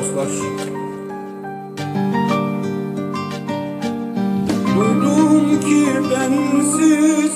dostlar. Duydum ki bensiz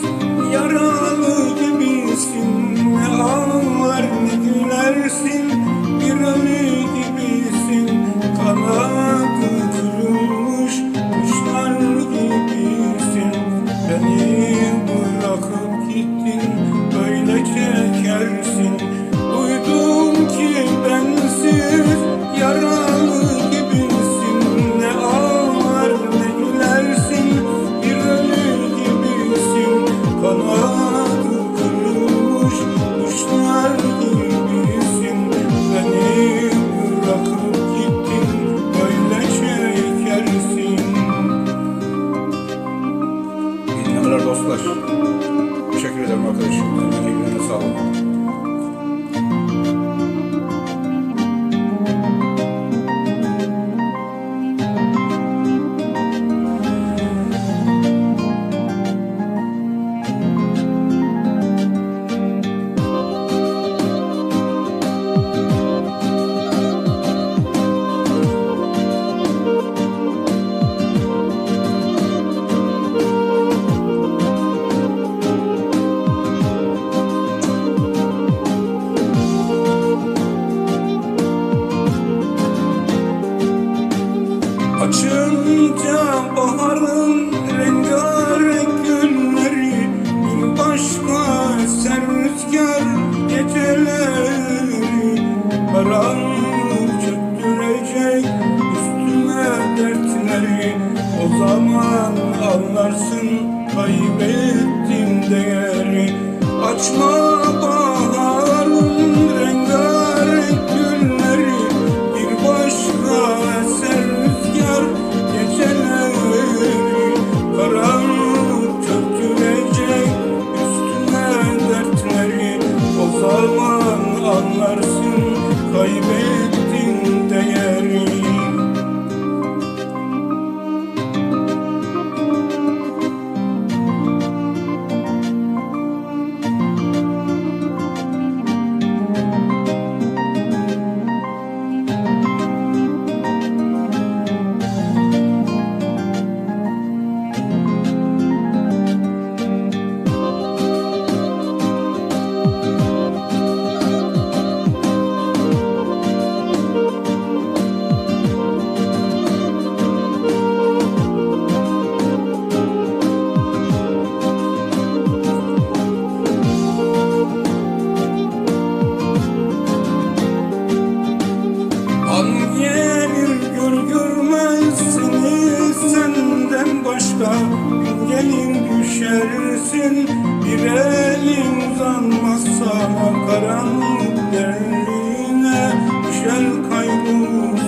arkadaşlar. Açınca baharın rengarenk günleri Bir başka sen rüzgar geceleri Karanlık çöktürecek üstüme dertleri. O zaman anlarsın kaybettim değeri. Açma düşersin. Bir elin uzanmazsa karanlık derliğine Düşer kaybolur